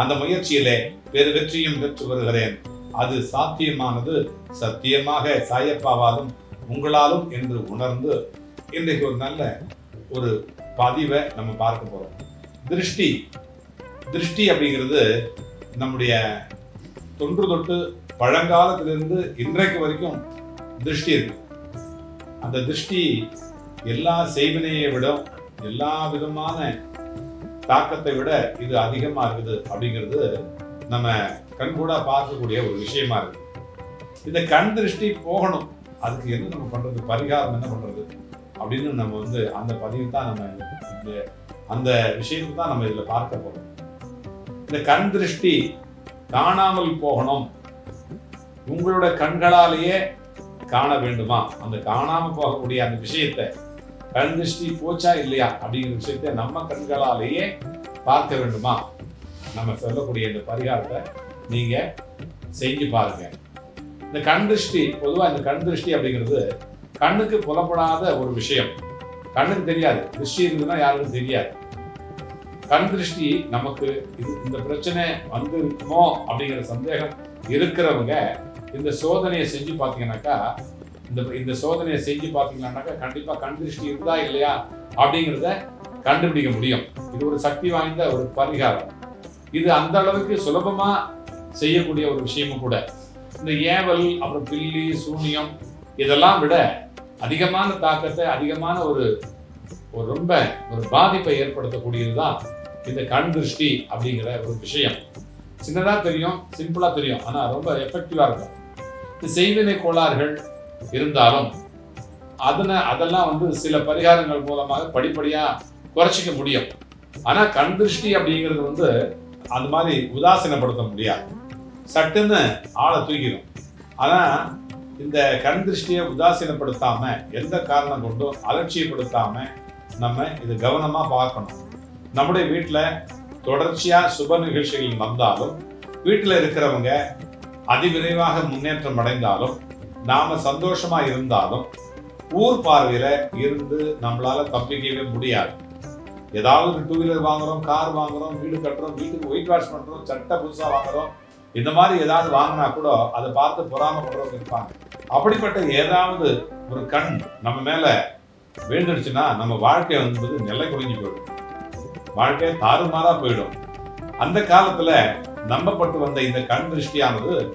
அந்த முயற்சியிலே பெரு வெற்றியும் பெற்று வருகிறேன். அது சாத்தியமானது சத்தியமாக சாயப்பாவாலும் உங்களாலும் என்று உணர்ந்து இன்றைக்கு ஒரு நல்ல ஒரு பதிவை நம்ம பார்க்க போறோம். திருஷ்டி. திருஷ்டி அப்படிங்கிறது நம்முடைய தொன்று தொட்டு பழங்காலத்திலிருந்து இன்றைக்கு வரைக்கும் திருஷ்டி இருக்கு. அந்த திருஷ்டி எல்லா செய்வினையை விட எல்லா விதமான தாக்கத்தை விட இது அதிகமா இருக்குது அப்படிங்கிறது நம்ம கண்கூடா பார்க்கக்கூடிய ஒரு விஷயமா இருக்கு. இந்த கண் திருஷ்டி போகணும். அதுக்கு என்ன நம்ம பண்றது? பரிகாரம் என்ன பண்றது? அப்படின்னு நம்ம வந்து அந்த பதிவு தான் நம்ம இந்த அந்த விஷயத்தை தான் நம்ம இதில் பார்க்க போகிறோம் இந்த கண் திருஷ்டி காணாமல் போகணும். உங்களோட கண்களாலேயே காண வேண்டுமா? அந்த காணாமல் போகக்கூடிய அந்த விஷயத்தை கண் திருஷ்டி போச்சா இல்லையா அப்படிங்கிற விஷயத்தை நம்ம கண்களாலேயே பார்க்க வேண்டுமா? நம்ம சொல்லக்கூடிய இந்த பரிகாரத்தை நீங்க செஞ்சு பாருங்க. இந்த கண் திருஷ்டி பொதுவாக இந்த கண் திருஷ்டி அப்படிங்கிறது கண்ணுக்கு புலப்படாத ஒரு விஷயம். கண்ணுக்கு தெரியாது. திருஷ்டி இருந்ததுன்னா யாருக்கும் தெரியாது. கண் திருஷ்டி நமக்கு இது இந்த பிரச்சனை வந்து இருக்குமோ அப்படிங்கிற சந்தேகம் இருக்கிறவங்க இந்த சோதனையை செஞ்சு பார்த்தீங்கன்னாக்கா இந்த இந்த சோதனையை செஞ்சு பார்த்தீங்கன்னாக்கா கண்டிப்பாக கண் திருஷ்டி இருந்தா இல்லையா அப்படிங்கிறத கண்டுபிடிக்க முடியும். இது ஒரு சக்தி வாய்ந்த ஒரு பரிகாரம். இது அந்த அளவுக்கு சுலபமாக செய்யக்கூடிய ஒரு விஷயமும் கூட. இந்த ஏவல் அப்புறம் பில்லி சூனியம் இதெல்லாம் விட அதிகமான தாக்கத்தை அதிகமான ஒரு ஒரு ரொம்ப ஒரு பாதிப்பை ஏற்படுத்தக்கூடியதுதான் இந்த கண் திருஷ்டி அப்படிங்கிற ஒரு விஷயம். சின்னதாக தெரியும் சிம்பிளாக தெரியும் ஆனால் ரொம்ப எஃபெக்டிவாக இருக்கும். இந்த செய்வினை கோளாறுகள் இருந்தாலும் அதனை அதெல்லாம் வந்து சில பரிகாரங்கள் மூலமாக படிப்படியாக குறைச்சிக்க முடியும். ஆனால் கண் திருஷ்டி அப்படிங்கிறது வந்து அந்த மாதிரி உதாசீனப்படுத்த முடியாது. சட்டுன்னு ஆளை தூக்கிடும். ஆனால் இந்த கண் திருஷ்டியை உதாசீனப்படுத்தாம எந்த காரணம் கொண்டும் அலட்சியப்படுத்தாம நம்ம இது கவனமாக பார்க்கணும். நம்முடைய வீட்டில் தொடர்ச்சியாக சுப நிகழ்ச்சிகள் வந்தாலும் வீட்டில் இருக்கிறவங்க அதிவிரைவாக முன்னேற்றம் அடைந்தாலும் நாம சந்தோஷமா இருந்தாலும் ஊர் பார்வையில இருந்து நம்மளால தப்பிக்கவே முடியாது. ஏதாவது ஒரு டூ வீலர் வாங்குறோம் கார் வாங்குறோம் வீடு கட்டுறோம் வீட்டுக்கு ஒயிட் வாஷ் பண்றோம் சட்டை புதுசா வாங்குறோம் இந்த மாதிரி ஏதாவது வாங்கினா கூட அதை பார்த்து பொறாமப்படுறவங்க இருப்பாங்க. அப்படிப்பட்ட ஏதாவது ஒரு கண் நம்ம மேல விழுந்துடுச்சுன்னா நம்ம வாழ்க்கை வந்து நிலை குறைஞ்சு போயிடும். வாழ்க்கை தாறுமாறா போயிடும். அந்த காலத்துல நம்பப்பட்டு வந்த இந்த கண் திருஷ்டியானது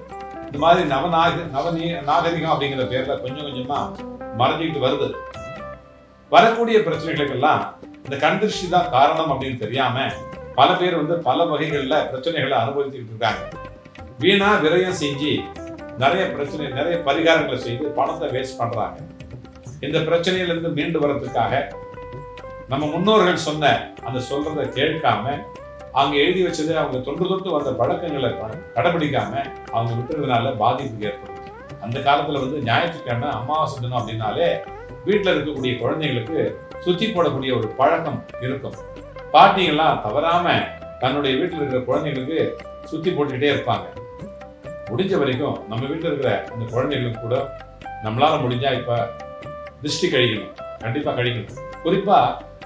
இந்த மாதிரி நவநாக நவநீ நாகரிகம் அப்படிங்கிற பேர்ல கொஞ்சம் கொஞ்சமா மறைஞ்சிக்கிட்டு வருது. வரக்கூடிய பிரச்சனைகளுக்கெல்லாம் இந்த கண்திருஷ்டி தான் காரணம் அப்படின்னு தெரியாம பல பேர் வந்து பல வகைகள்ல பிரச்சனைகளை அனுபவிச்சுக்கிட்டு இருக்காங்க. வீணா விரயம் செஞ்சு நிறைய பிரச்சனை நிறைய பரிகாரங்களை செய்து பணத்தை வேஸ்ட் பண்றாங்க. இந்த பிரச்சனையிலிருந்து மீண்டு வர்றதுக்காக நம்ம முன்னோர்கள் சொன்ன அந்த சொல்றதை கேட்காம அவங்க எழுதி வச்சது அவங்க தொன்று தொட்டு வந்த பழக்கங்களை கடைபிடிக்காம அவங்க விட்டுறதுனால பாதிப்பு ஏற்படும் அந்த காலத்துல வந்து ஞாயிற்றுக்கிழமை அமாவாசை தினம் அப்படின்னாலே வீட்டுல இருக்கக்கூடிய குழந்தைங்களுக்கு சுத்தி போடக்கூடிய ஒரு பழக்கம் இருக்கும். பாட்டிங்கெல்லாம் தவறாம தன்னுடைய வீட்டில் இருக்கிற குழந்தைங்களுக்கு சுத்தி போட்டுக்கிட்டே இருப்பாங்க. முடிஞ்ச வரைக்கும் நம்ம வீட்டில் இருக்கிற அந்த குழந்தைகளுக்கு கூட நம்மளால முடிஞ்சா இப்ப திருஷ்டி கழிக்கணும். கண்டிப்பா கழிக்கணும். குறிப்பா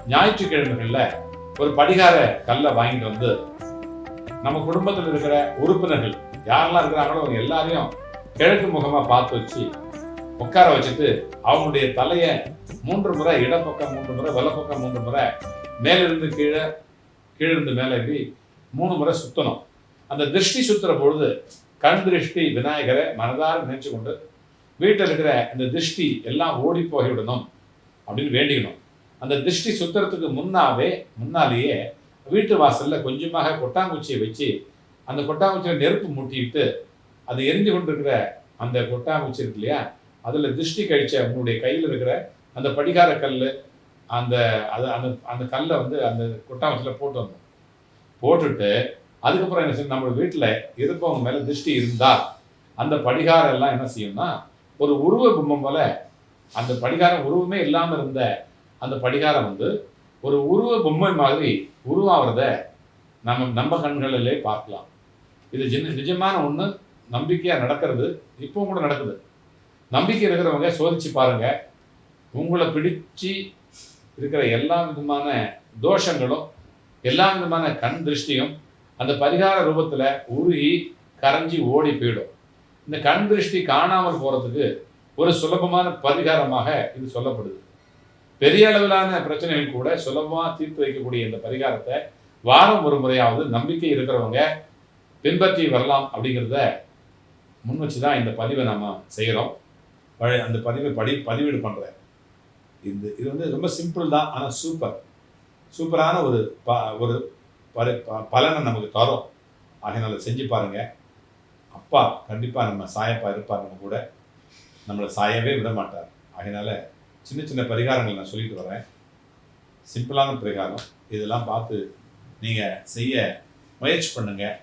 ஞாயிற்றுக்கிழமைகள்ல ஒரு படிகார கல்லை வாங்கிட்டு வந்து நம்ம குடும்பத்தில் இருக்கிற உறுப்பினர்கள் யாரெல்லாம் இருக்கிறாங்களோ அவங்க எல்லாரையும் கிழக்கு முகமா பார்த்து வச்சு உட்கார வச்சுட்டு அவங்களுடைய தலையை மூன்று முறை இடப்பக்கம் மூன்று முறை வலப்பக்கம் மூன்று முறை மேலிருந்து கீழே கீழிருந்து மேலே இப்படி மூணு முறை சுத்தணும். அந்த திருஷ்டி சுத்துற பொழுது கண் திருஷ்டி விநாயகரை மனதார நினைச்சு கொண்டு வீட்டில் இருக்கிற இந்த திருஷ்டி எல்லாம் ஓடி போய்விடணும் அப்படின்னு வேண்டிக்கணும். அந்த திருஷ்டி சுத்துறதுக்கு முன்னாவே முன்னாலேயே வீட்டு வாசலில் கொஞ்சமாக கொட்டாங்குச்சியை வச்சு அந்த கொட்டாங்குச்சியில் நெருப்பு மூட்டிட்டு அது எரிஞ்சு கொண்டிருக்கிற அந்த கொட்டாங்குச்சி இருக்கு இல்லையா? அதில் திருஷ்டி கழிச்ச உங்களுடைய கையில் இருக்கிற அந்த படிகார கல் அந்த அது அந்த அந்த கல்லை வந்து அந்த கொட்டாங்குச்சியில் போட்டு வந்தோம். போட்டுட்டு அதுக்கப்புறம் என்ன செய்யும் நம்ம வீட்டில் இருப்பவங்க மேலே திருஷ்டி இருந்தால் அந்த படிகாரம் எல்லாம் என்ன செய்யும்னா ஒரு உருவ கும்பம் போல அந்த படிகாரம் உருவமே இல்லாமல் இருந்த அந்த படிகாரம் வந்து ஒரு உருவ பொம்மை மாதிரி உருவாகிறத நம்ம நம்ம கண்களிலே பார்க்கலாம். இது ஜின்ன நிஜமான ஒன்று நம்பிக்கையாக நடக்கிறது. இப்போவும் கூட நடக்குது. நம்பிக்கை இருக்கிறவங்க சோதிச்சு பாருங்கள் உங்களை பிடிச்சி இருக்கிற எல்லா விதமான தோஷங்களும் எல்லா விதமான கண் திருஷ்டியும் அந்த பரிகார ரூபத்தில் உருகி கரைஞ்சி ஓடி போயிடும். இந்த கண் திருஷ்டி காணாமல் போகிறதுக்கு ஒரு சுலபமான பரிகாரமாக இது சொல்லப்படுது. பெரிய அளவிலான பிரச்சனைகள் கூட சுலபமாக தீர்த்து வைக்கக்கூடிய இந்த பரிகாரத்தை வாரம் ஒரு முறையாவது நம்பிக்கை இருக்கிறவங்க பின்பற்றி வரலாம் அப்படிங்கிறத முன் வச்சு தான் இந்த பதிவை நம்ம செய்கிறோம் அந்த பதிவை படி பதிவீடு பண்ணுறேன் இந்த இது வந்து ரொம்ப சிம்பிள் தான் ஆனால் சூப்பர். சூப்பரான ஒரு ப ஒரு பரி ப- பலனை நமக்கு தரும். ஆகையினால செஞ்சு பாருங்கள் அப்பா கண்டிப்பாக நம்ம சாயப்பா இருப்பார் நம்ம கூட நம்மளை சாயவே விட மாட்டார் அதனால் சின்ன சின்ன பரிகாரங்கள் நான் சொல்லிட்டு வரேன். சிம்பிளான பரிகாரம். இதெல்லாம் பார்த்து நீங்கள் செய்ய முயற்சி பண்ணுங்கள்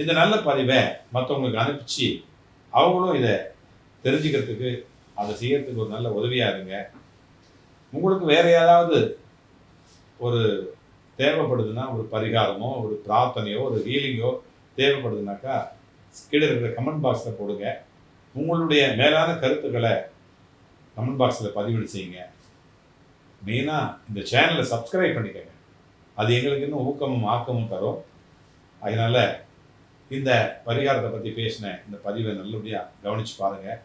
இந்த நல்ல பதிவை மற்றவங்களுக்கு அனுப்பிச்சு அவங்களும் இதை தெரிஞ்சுக்கிறதுக்கு அதை செய்யறதுக்கு ஒரு நல்ல உதவியாக இருங்க. உங்களுக்கு வேறு ஏதாவது ஒரு தேவைப்படுதுன்னா ஒரு பரிகாரமோ ஒரு பிரார்த்தனையோ ஒரு ஹீலிங்கோ தேவைப்படுதுனாக்கா கீழே இருக்கிற கமெண்ட் பாக்ஸில் போடுங்க. உங்களுடைய மேலான கருத்துக்களை கமெண்ட் பாக்ஸில் பதிவிடு செய்யுங்க மெயினாக இந்த சேனலை சப்ஸ்கிரைப் பண்ணிக்கங்க. அது எங்களுக்கு இன்னும் ஊக்கமும் ஆக்கமும் தரும். அதனால் இந்த பரிகாரத்தை பற்றி பேசின இந்த பதிவை நல்லபடியாக கவனித்து பாருங்கள்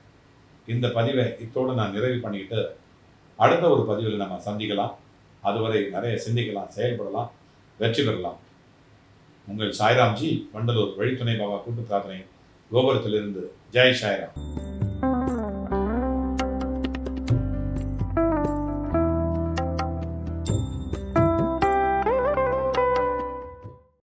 இந்த பதிவை இத்தோடு நான் நிறைவு பண்ணிக்கிட்டு அடுத்த ஒரு பதிவில் நம்ம சந்திக்கலாம். அதுவரை நிறைய சிந்திக்கலாம் செயல்படலாம் வெற்றி பெறலாம். உங்கள் சாய்ராம்ஜி வண்டலூர் வழித்துணை பாபா கூட்டு பிரார்த்தனை கோபுரத்திலிருந்து. ஜெய் சாய்ராம்.